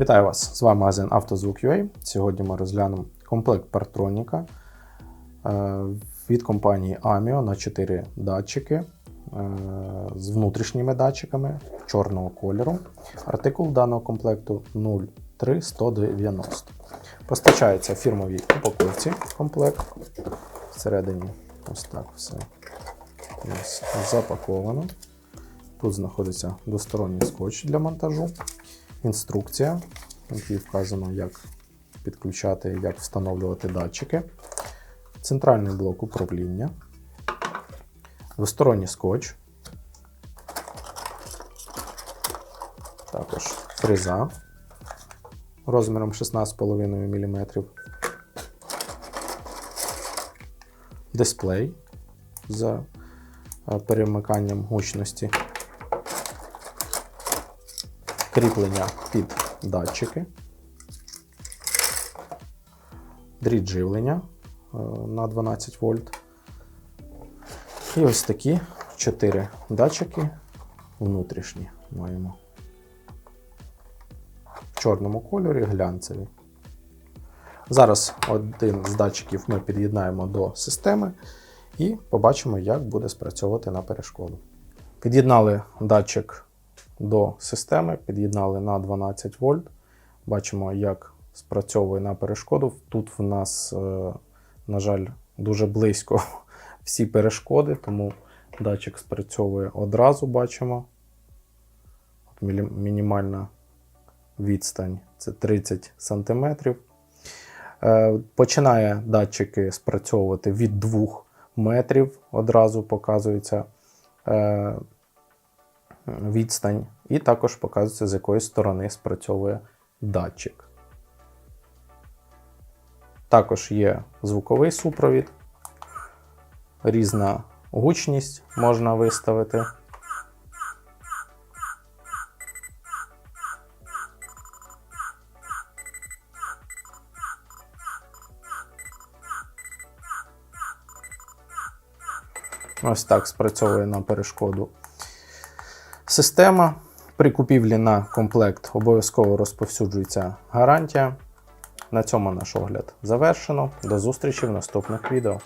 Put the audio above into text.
Вітаю вас! З вами магазин «Автозвук.UA». Сьогодні ми розглянемо комплект партроніка е, від компанії Amio на 4 датчики е, з внутрішніми датчиками чорного кольору. Артикул даного комплекту 03190. Постачається фірмовій упаковці комплект. Всередині ось так все у нас запаковано. Тут знаходиться двосторонній скотч для монтажу інструкція, якій вказано, як підключати, як встановлювати датчики, центральний блок управління, двосторонній скотч, також фреза розміром 16,5 мм, дисплей з е, перемиканням гучності кріплення під датчики, дріт живлення е, на 12 вольт. І ось такі 4 датчики внутрішні маємо. В чорному кольорі глянцеві. Зараз один з датчиків ми під'єднаємо до системи і побачимо, як буде спрацьовувати на перешкоду. Під'єднали датчик до системи, під'єднали на 12 вольт. Бачимо, як спрацьовує на перешкоду. Тут в нас, е, на жаль, дуже близько всі перешкоди, тому датчик спрацьовує одразу, бачимо. От Мінімальна відстань це 30 см. Е, Починає датчики спрацьовувати від 2 метрів, одразу показується е, відстань, і також показується, з якої сторони спрацьовує датчик. Також є звуковий супровід, різна гучність можна виставити. Ось так спрацьовує на перешкоду Система при купівлі на комплект обов'язково розповсюджується гарантія. На цьому наш огляд завершено. До зустрічі в наступних відео.